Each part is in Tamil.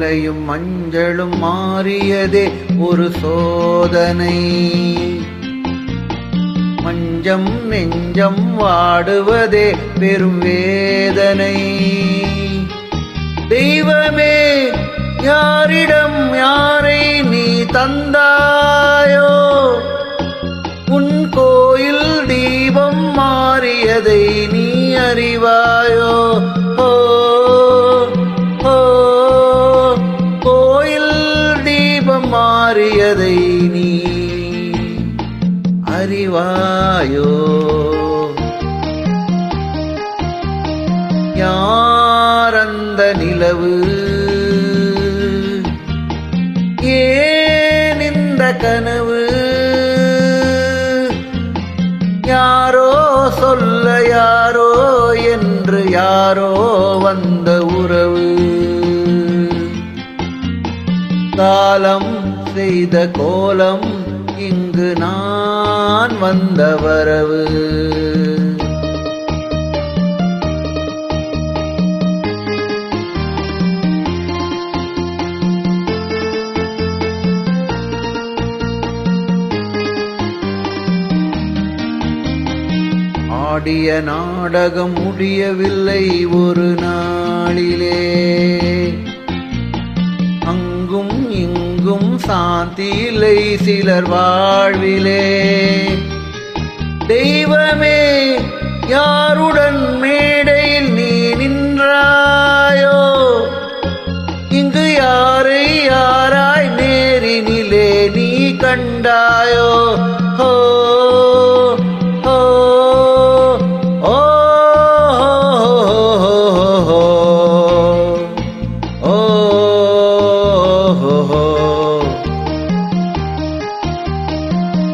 மாலையும் மஞ்சளும் மாறியதே ஒரு சோதனை. மஞ்சம் நெஞ்சம் வாடுவதே பெரும் வேதனை. தெய்வமே யாரிடம் யாரை நீ தந்தாயோ? உன் கோயில் தீபம் மாறியதை நீ அறிவாயோ? மாறியதை நீ அறிவாயோ? யார் அந்த நிலவு? ஏன் இந்த கனவு? யாரோ சொல்ல யாரோ என்று யாரோ வந்த உறவு. காலம் செய்த கோலம் இங்கு நான் வந்த வரவு. ஆடிய நாடகம் முடியவில்லை ஒரு நாளிலே. சாந்தி இல்லை சிலர் வாழ்விலே. தெய்வமே யாருடன் மேடையில் நீ நின்றாயோ? இங்கு யாரை யாராய் நேரினிலே நீ கண்டா?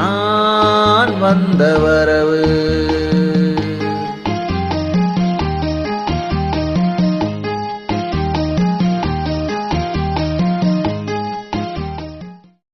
நான் வந்த வரவு.